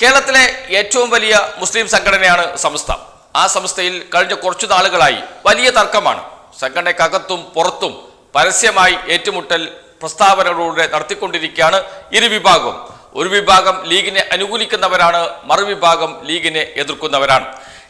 കേരളത്തിലെ ഏറ്റവും വലിയ മുസ്ലിം സംഘടനയാണ് സംസ്ഥ. ആ സംസ്ഥയിൽ കഴിഞ്ഞ കുറച്ചു നാളുകളായി വലിയ തർക്കമാണ്. സംഘടനയ്ക്കകത്തും പുറത്തും പരസ്യമായി ഏറ്റുമുട്ടൽ പ്രസ്താവനകളിലൂടെ നടത്തിക്കൊണ്ടിരിക്കുകയാണ് ഇരു വിഭാഗവും. ഒരു വിഭാഗം ലീഗിനെ അനുകൂലിക്കുന്നവരാണ് മറുവിഭാഗം ലീഗിനെ എതിർക്കുന്നവരാണ്.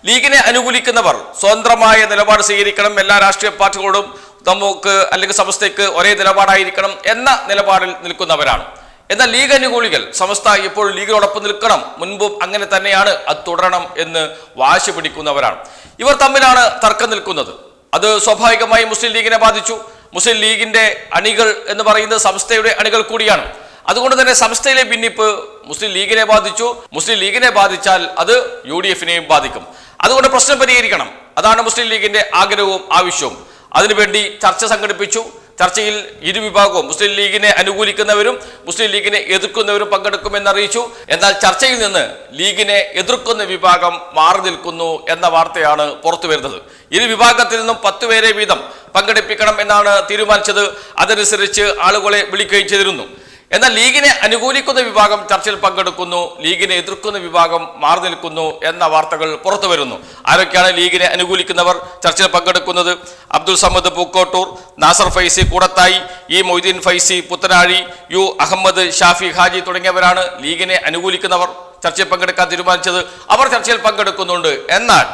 ലീഗിനെ അനുകൂലിക്കുന്നവർ സ്വതന്ത്രമായ നിലപാട് സ്വീകരിക്കണം എല്ലാ രാഷ്ട്രീയ പാർട്ടികളോടും നമുക്ക് അല്ലെങ്കിൽ സംസ്ഥയ്ക്ക് ഒരേ നിലപാടായിരിക്കണം എന്ന നിലപാടിൽ നിൽക്കുന്നവരാണ്. എന്നാൽ ലീഗ് അനുകൂലികൾ സമസ്ത ഇപ്പോൾ ലീഗിനോടൊപ്പം നിൽക്കണം. മുൻപും അങ്ങനെ തന്നെയാണ്. അത് തുടരണം എന്ന് വാശി പിടിക്കുന്നവരാണ്. ഇവർ തമ്മിലാണ് തർക്കം നിൽക്കുന്നത്. അത് സ്വാഭാവികമായി മുസ്ലിം ലീഗിനെ ബാധിച്ചു. മുസ്ലിം ലീഗിന്റെ അണികൾ എന്ന് പറയുന്നത് സംസ്ഥയുടെ അണികൾ കൂടിയാണ്. അതുകൊണ്ട് തന്നെ സംസ്ഥയിലെ ഭിന്നിപ്പ് മുസ്ലിം ലീഗിനെ ബാധിച്ചു. മുസ്ലിം ലീഗിനെ ബാധിച്ചാൽ അത് യു ഡി എഫിനെയും ബാധിക്കും. അതുകൊണ്ട് പ്രശ്നം പരിഹരിക്കണം. അതാണ് മുസ്ലിം ലീഗിന്റെ ആഗ്രഹവും ആവശ്യവും. അതിനുവേണ്ടി ചർച്ച സംഘടിപ്പിച്ചു. ചർച്ചയിൽ ഇരുവിഭാഗവും മുസ്ലിം ലീഗിനെ അനുകൂലിക്കുന്നവരും മുസ്ലിം ലീഗിനെ എതിർക്കുന്നവരും പങ്കെടുക്കുമെന്ന് അറിയിച്ചു. എന്നാൽ ചർച്ചയിൽ നിന്ന് ലീഗിനെ എതിർക്കുന്ന വിഭാഗം മാറി നിൽക്കുന്നു എന്ന വാർത്തയാണ് പുറത്തു വരുന്നത്. ഇരു വിഭാഗത്തിൽ നിന്നും പത്തുപേരെ വീതം പങ്കെടുപ്പിക്കണം എന്നാണ് തീരുമാനിച്ചത്. അതനുസരിച്ച് ആളുകളെ വിളിക്കുകയും ചെയ്തിരുന്നു. എന്നാൽ ലീഗിനെ അനുകൂലിക്കുന്ന വിഭാഗം ചർച്ചയിൽ പങ്കെടുക്കുന്നു ലീഗിനെ എതിർക്കുന്ന വിഭാഗം മാറി നിൽക്കുന്നു എന്ന വാർത്തകൾ പുറത്തു വരുന്നു. ആരൊക്കെയാണ് ലീഗിനെ അനുകൂലിക്കുന്നവർ ചർച്ചയിൽ പങ്കെടുക്കുന്നത്? അബ്ദുൾ സമദ് പൂക്കോട്ടൂർ നാസർ ഫൈസി കൂടത്തായി ഇ മൊയ്തീൻ ഫൈസി പുത്തനാഴി യു അഹമ്മദ് ഷാഫി ഹാജി തുടങ്ങിയവരാണ് ലീഗിനെ അനുകൂലിക്കുന്നവർ ചർച്ചയിൽ പങ്കെടുക്കാൻ തീരുമാനിച്ചത്. അവർ ചർച്ചയിൽ പങ്കെടുക്കുന്നുണ്ട്. എന്നാൽ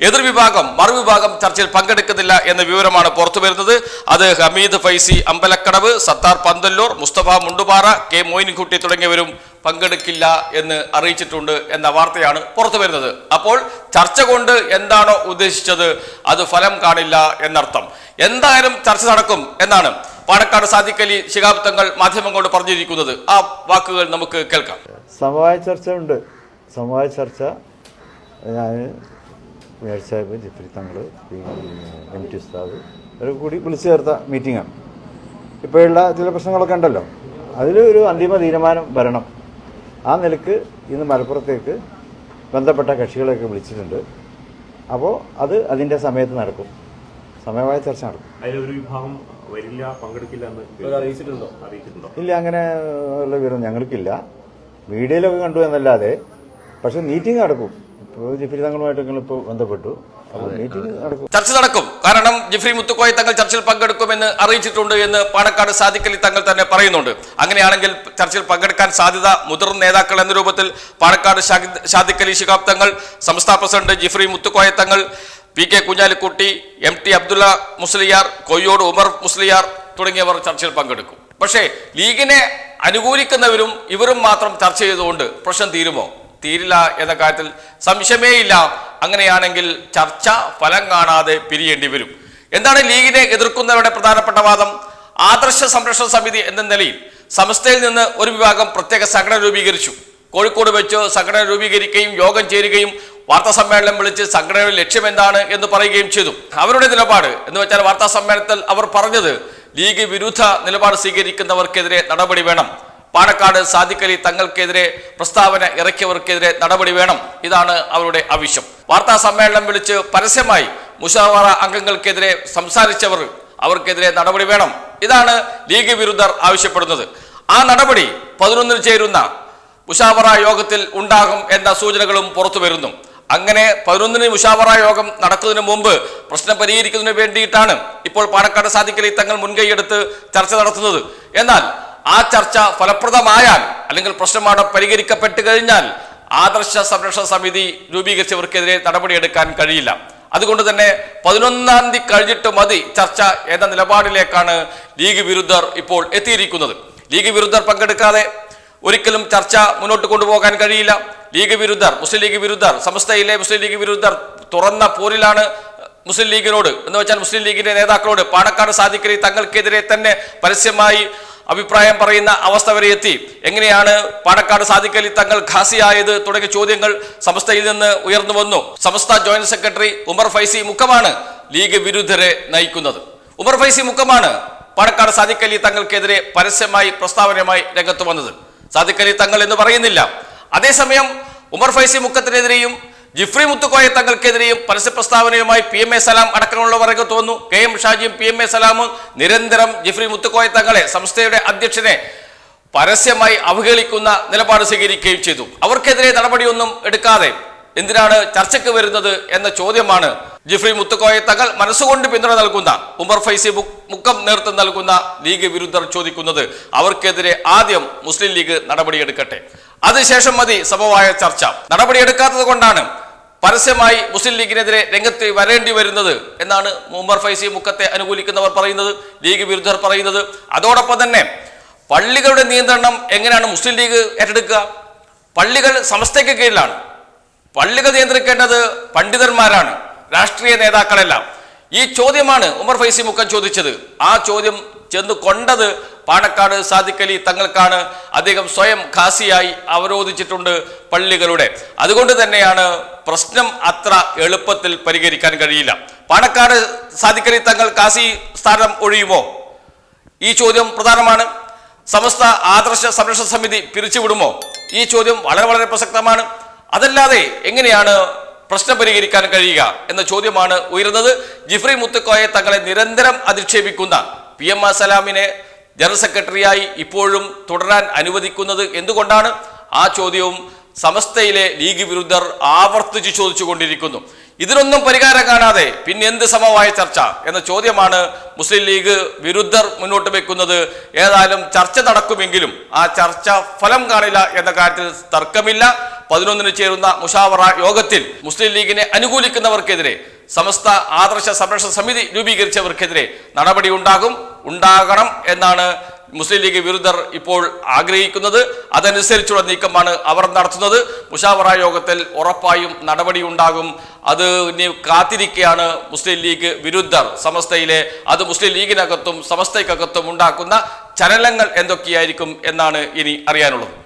എതിർവിഭാഗം മറുവിഭാഗം ചർച്ചയിൽ പങ്കെടുക്കുന്നില്ല എന്ന വിവരമാണ് പുറത്തുവരുന്നത് അത് ഹമീദ് ഫൈസി അമ്പലക്കടവ് സത്താർ പന്തല്ലൂർ മുസ്തഫ മുണ്ടുപാറ കെ മോയിൻകുട്ടി തുടങ്ങിയവരും പങ്കെടുക്കില്ല എന്ന് അറിയിച്ചിട്ടുണ്ട് എന്ന വാർത്തയാണ് പുറത്തു വരുന്നത്. അപ്പോൾ ചർച്ച കൊണ്ട് എന്താണോ ഉദ്ദേശിച്ചത് അത് ഫലം കാണില്ല എന്നർത്ഥം. എന്തായാലും ചർച്ച നടക്കും എന്നാണ് പാണക്കാട് സാദിഖലി ശിഹാബ് തങ്ങൾ മാധ്യമങ്ങളോട് പറഞ്ഞിരിക്കുന്നത്. ആ വാക്കുകൾ നമുക്ക് കേൾക്കാം. സമവായ ചർച്ച ഉണ്ട് സമവായ ചർച്ച ഞാൻ മേയർ സാഹിബ് ജിഫ്രി തങ്ങൾ എം ടി ഉസ്താദ് ഇവർ കൂടി വിളിച്ചു ചേർത്ത മീറ്റിങ്ങാണ്. ഇപ്പോഴുള്ള ചില പ്രശ്നങ്ങളൊക്കെ ഉണ്ടല്ലോ. അതിലൊരു അന്തിമ തീരുമാനം വരണം. ആ നിലയ്ക്ക് ഇന്ന് മലപ്പുറത്തേക്ക് ബന്ധപ്പെട്ട കക്ഷികളെയൊക്കെ വിളിച്ചിട്ടുണ്ട്. അപ്പോൾ അത് അതിന്റെ സമയത്ത് നടക്കും. സമയമായ ചർച്ച നടക്കും. അതിലൊരു വിഭാഗം വരില്ല പങ്കെടുക്കില്ല എന്ന് അറിയിച്ചിട്ടുണ്ടോ? അറിയിച്ചിട്ടുണ്ടോ? ഇല്ല അങ്ങനെ ഉള്ള വിവരം ഞങ്ങൾക്കില്ല. മീഡിയയിലൊക്കെ കണ്ടു എന്നല്ലാതെ പക്ഷെ മീറ്റിംഗ് നടക്കും. ജിഫിരി തങ്ങളുമായിട്ട് ഞങ്ങളിപ്പോൾ ബന്ധപ്പെട്ടു. അപ്പോൾ മീറ്റിംഗ് നടക്കും. ചർച്ച നടക്കും. കാരണം ജിഫ്രി മുത്തുക്കോയ തങ്ങൾ ചർച്ചയിൽ പങ്കെടുക്കുമെന്ന് അറിയിച്ചിട്ടുണ്ട് എന്ന് പാണക്കാട് സാദിക്കലി തങ്ങൾ തന്നെ പറയുന്നുണ്ട്. അങ്ങനെയാണെങ്കിൽ ചർച്ചയിൽ പങ്കെടുക്കാൻ സാധ്യത മുതിർന്ന നേതാക്കൾ എന്ന രൂപത്തിൽ പാണക്കാട് ഷാദിക്കലി ശിഹാബ് തങ്ങൾ സംസ്ഥാന president Jifri Muthukkoya Thangal P K Kunhalikutty M T Abdulla Musliyar Koyyode Umar Musliyar തുടങ്ങിയവർ ചർച്ചയിൽ പങ്കെടുക്കും. പക്ഷേ ലീഗിനെ അനുകൂലിക്കുന്നവരും ഇവരും മാത്രം ചർച്ച ചെയ്തുകൊണ്ട് പ്രശ്നം തീരുമോ? തീരില്ല എന്ന കാര്യത്തിൽ സംശയമേയില്ല. അങ്ങനെയാണെങ്കിൽ ചർച്ച ഫലം കാണാതെ പിരിയേണ്ടി വരും. എന്താണ് ലീഗിനെ എതിർക്കുന്നവരുടെ പ്രധാനപ്പെട്ട വാദം? ആദർശ സംരക്ഷണ സമിതി എന്ന നിലയിൽ സംസ്ഥയിൽ നിന്ന് ഒരു വിഭാഗം പ്രത്യേക സംഘടന രൂപീകരിച്ചു. കോഴിക്കോട് വെച്ച് സംഘടന രൂപീകരിക്കുകയും യോഗം ചേരുകയും വാർത്താ സമ്മേളനം വിളിച്ച് സംഘടനയുടെ ലക്ഷ്യം എന്താണ് എന്ന് പറയുകയും ചെയ്തു. അവരുടെ നിലപാട് എന്ന് വെച്ചാൽ വാർത്താ സമ്മേളനത്തിൽ അവർ പറഞ്ഞത് ലീഗ് വിരുദ്ധ നിലപാട് സ്വീകരിക്കുന്നവർക്കെതിരെ നടപടി വേണം. പാണക്കാട് സാദിഖലി തങ്ങൾക്കെതിരെ പ്രസ്താവന ഇറക്കിയവർക്കെതിരെ നടപടി വേണം. ഇതാണ് അവരുടെ ആവശ്യം. വാർത്താ സമ്മേളനം വിളിച്ച് പരസ്യമായി മുഷാവറ അംഗങ്ങൾക്കെതിരെ സംസാരിച്ചവർ അവർക്കെതിരെ നടപടി വേണം. ഇതാണ് ലീഗ് വിരുദ്ധർ ആവശ്യപ്പെടുന്നത്. ആ നടപടി പതിനൊന്നിന് ചേരുന്ന മുഷാവറ യോഗത്തിൽ ഉണ്ടാകും എന്ന സൂചനകളും പുറത്തു വരുന്നു. അങ്ങനെ പതിനൊന്നിന് മുഷാവറ യോഗം നടക്കുന്നതിന് മുമ്പ് പ്രശ്നം പരിഹരിക്കുന്നതിന് വേണ്ടിയിട്ടാണ് ഇപ്പോൾ പാണക്കാട് സാധിക്കലി തങ്ങൾ മുൻകൈയെടുത്ത് ചർച്ച നടത്തുന്നത്. എന്നാൽ ആ ചർച്ച ഫലപ്രദമായാൽ അല്ലെങ്കിൽ പ്രശ്നമാണ് പരിഹരിക്കപ്പെട്ട് കഴിഞ്ഞാൽ ആദർശ സംരക്ഷണ സമിതി രൂപീകരിച്ചവർക്കെതിരെ നടപടിയെടുക്കാൻ കഴിയില്ല. അതുകൊണ്ട് തന്നെ പതിനൊന്നാം തീയതി കഴിഞ്ഞിട്ട് മതി ചർച്ച എന്ന നിലപാടിലേക്കാണ് ലീഗ് വിരുദ്ധർ ഇപ്പോൾ എത്തിയിരിക്കുന്നത്. ലീഗ് വിരുദ്ധർ പങ്കെടുക്കാതെ ഒരിക്കലും ചർച്ച മുന്നോട്ട് കൊണ്ടുപോകാൻ കഴിയില്ല. ലീഗ് വിരുദ്ധർ മുസ്ലിം ലീഗ് വിരുദ്ധർ സമസ്തയിലെ മുസ്ലിം ലീഗ് വിരുദ്ധർ തുറന്ന പോരിലാണ് മുസ്ലിം ലീഗിനോട് എന്ന് വെച്ചാൽ മുസ്ലിം ലീഗിന്റെ നേതാക്കളോട് പാണക്കാട് സാധിക്കരി തങ്ങൾക്കെതിരെ തന്നെ പരസ്യമായി അഭിപ്രായം പറയുന്ന അവസ്ഥ വരെ എത്തി. എങ്ങനെയാണ് പാണക്കാട് സാദിഖലി തങ്ങൾ ഖാസിയായത് തുടങ്ങിയ ചോദ്യങ്ങൾ സംസ്ഥയിൽ നിന്ന് ഉയർന്നു വന്നു. സംസ്ഥ ജോയിന്റ് സെക്രട്ടറി ഉമർ ഫൈസി മുഖമാണ് ലീഗ് വിരുദ്ധരെ നയിക്കുന്നത്. ഉമർ ഫൈസി മുഖമാണ് പാണക്കാട് സാദിഖലി തങ്ങൾക്കെതിരെ പരസ്യമായി പ്രസ്താവനയുമായി രംഗത്ത് വന്നത്. സാദിഖലി തങ്ങൾ എന്ന് പറയുന്നില്ല. അതേസമയം ഉമർ ഫൈസി മുഖത്തിനെതിരെയും ജിഫ്രി മുത്തുക്കോയ തങ്ങൾക്കെതിരെയും പരസ്യ പ്രസ്താവനയുമായി പി എം എ സലാം അടക്കമുള്ളവർ രംഗത്ത് വന്നു കെ എം ഷാജിയും പി എം എ സലാമും നിരന്തരം ജിഫ്രി മുത്തുക്കോയ തങ്ങളെ സംസ്ഥയുടെ അധ്യക്ഷനെ പരസ്യമായി അവഹേളിക്കുന്ന നിലപാട് സ്വീകരിക്കുകയും ചെയ്തു. അവർക്കെതിരെ നടപടിയൊന്നും എടുക്കാതെ എന്തിനാണ് ചർച്ചയ്ക്ക് വരുന്നത് എന്ന ചോദ്യമാണ് ജിഫ്രി മുത്തുക്കോയ തങ്ങൾ മനസ്സുകൊണ്ട് പിന്തുണ നൽകുന്ന ഉമർ ഫൈസി മുഖം നേതൃത്വം നൽകുന്ന ലീഗ് വിരുദ്ധർ ചോദിക്കുന്നത് അവർക്കെതിരെ ആദ്യം മുസ്ലിം ലീഗ് നടപടിയെടുക്കട്ടെ. അതിനുശേഷം മതി സമവായ ചർച്ച. നടപടിയെടുക്കാത്തത് കൊണ്ടാണ് പരസ്യമായി മുസ്ലിം ലീഗിനെതിരെ രംഗത്ത് വരേണ്ടി വരുന്നത് എന്നാണ് മുമ്പർ ഫൈസി മുക്കത്തെ അനുകൂലിക്കുന്നവർ പറയുന്നത് ലീഗ് വിരുദ്ധർ പറയുന്നത്. അതോടൊപ്പം തന്നെ പള്ളികളുടെ നിയന്ത്രണം എങ്ങനെയാണ് മുസ്ലിം ലീഗ് ഏറ്റെടുക്കുക? പള്ളികൾ സമസ്തയ്ക്ക് കീഴിലാണ്. പള്ളികൾ നിയന്ത്രിക്കേണ്ടത് പണ്ഡിതന്മാരാണ് രാഷ്ട്രീയ നേതാക്കളെല്ലാം. ഈ ചോദ്യമാണ് ഉമർ ഫൈസി മുക്കം ചോദിച്ചത്. ആ ചോദ്യം ചെന്ന് കൊണ്ടത് പാണക്കാട് സാദിഖലി തങ്ങൾക്കാണ് അദ്ദേഹം സ്വയം ഖാസിയായി അവരോധിച്ചിട്ടുണ്ട് പള്ളികളുടെ. അതുകൊണ്ട് തന്നെയാണ് പ്രശ്നം അത്ര എളുപ്പത്തിൽ പരിഹരിക്കാൻ കഴിയില്ല. പാണക്കാട് സാദിഖലി തങ്ങൾ കാസി സ്ഥാനം ഒഴിയുമോ? ഈ ചോദ്യം പ്രധാനമാണ്. സമസ്ത ആദർശ സംരക്ഷണ സമിതി പിരിച്ചുവിടുമോ? ഈ ചോദ്യം വളരെ വളരെ പ്രസക്തമാണ്. അതല്ലാതെ എങ്ങനെയാണ് പ്രശ്നം പരിഹരിക്കാൻ കഴിയുക എന്ന ചോദ്യമാണ് ഉയരുന്നത്. ജിഫ്രി മുത്തുക്കോയെ തങ്ങളെ നിരന്തരം അധിക്ഷേപിക്കുന്ന പി എം അസലാമിനെ ജനറൽ സെക്രട്ടറിയായി ഇപ്പോഴും തുടരാൻ അനുവദിക്കുന്നത് എന്തുകൊണ്ടാണ്? ആ ചോദ്യവും സമസ്തയിലെ ലീഗ് വിരുദ്ധർ ആവർത്തിച്ച് ചോദിച്ചുകൊണ്ടിരിക്കുന്നു. ഇതിനൊന്നും പരിഹാരം കാണാതെ പിന്നെ എന്ത് സമവായ ചർച്ച എന്ന ചോദ്യമാണ് മുസ്ലിം ലീഗ് വിരുദ്ധർ മുന്നോട്ട് വെക്കുന്നത്. ഏതായാലും ചർച്ച നടക്കുമെങ്കിലും ആ ചർച്ച ഫലം കാണില്ല എന്ന കാര്യത്തിൽ തർക്കമില്ല. പതിനൊന്നിന് ചേരുന്ന മുഷാവറ യോഗത്തിൽ മുസ്ലിം ലീഗിനെ അനുകൂലിക്കുന്നവർക്കെതിരെ സമസ്ത ആദർശ സംരക്ഷണ സമിതി രൂപീകരിച്ചവർക്കെതിരെ നടപടി ഉണ്ടാകും ഉണ്ടാകണം എന്നാണ് മുസ്ലിം ലീഗ് വിരുദ്ധർ ഇപ്പോൾ ആഗ്രഹിക്കുന്നത് അതനുസരിച്ചുള്ള നീക്കമാണ് അവർ നടത്തുന്നത്. മുഷാവറ യോഗത്തിൽ ഉറപ്പായും നടപടി ഉണ്ടാകും അത് കാത്തിരിക്കുകയാണ് മുസ്ലിം ലീഗ് വിരുദ്ധർ സമസ്തയിലെ അത് മുസ്ലിം ലീഗിനകത്തും സമസ്തയ്ക്കകത്തും ഉണ്ടാക്കുന്ന ചലനങ്ങൾ എന്തൊക്കെയായിരിക്കും എന്നാണ് ഇനി അറിയാനുള്ളത്.